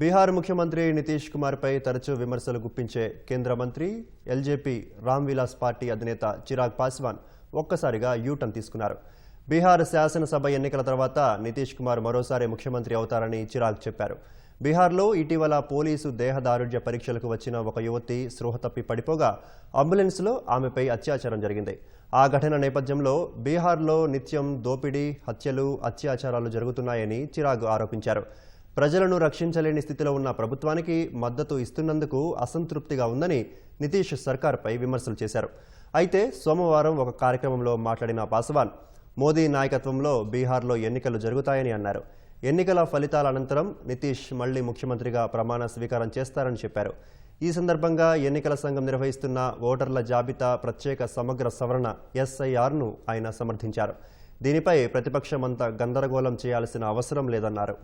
బీహార్ ముఖ్యమంత్రి నితీష్ కుమార్పై తరచూ విమర్శలు గుప్పించే కేంద్ర మంత్రి ఎల్జేపీ రామ్ విలాస్ పార్టీ అధినేత చిరాగ్ పాస్వాన్ ఒక్కసారిగా యూటర్న్ తీసుకున్నారు. బీహార్ శాసనసభ ఎన్నికల తర్వాత నితీష్ కుమార్ మరోసారి ముఖ్యమంత్రి అవుతారని చిరాగ్ చెప్పారు. బీహార్లో ఇటీవల పోలీసు దేహదారుఢ్య పరీక్షలకు వచ్చిన ఒక యువతి స్పృహ తప్పి పడిపోగా అంబులెన్స్లో ఆమెపై అత్యాచారం జరిగింది. ఆ ఘటన నేపథ్యంలో బీహార్లో నిత్యం దోపిడీ హత్యలు అత్యాచారాలు జరుగుతున్నాయని చిరాగ్ ఆరోపించారు. ప్రజలను రక్షించలేని స్థితిలో ఉన్న ప్రభుత్వానికి మద్దతు ఇస్తున్నందుకు అసంతృప్తిగా ఉందని నితీష్ సర్కార్పై విమర్శలు చేశారు. అయితే సోమవారం ఒక కార్యక్రమంలో మాట్లాడిన పాస్వాన్ మోదీ నాయకత్వంలో బీహార్లో ఎన్నికలు జరుగుతాయని అన్నారు. ఎన్నికల ఫలితాల అనంతరం నితీష్ మళ్ళీ ముఖ్యమంత్రిగా ప్రమాణ స్వీకారం చేస్తారని చెప్పారు. ఈ సందర్భంగా ఎన్నికల సంఘం నిర్వహిస్తున్న ఓటర్ల జాబితా ప్రత్యేక సమగ్ర సవరణ ఎస్ఐఆర్ను ఆయన సమర్థించారు. దీనిపై ప్రతిపక్షమంతా గందరగోళం చేయాల్సిన అవసరం లేదన్నారు.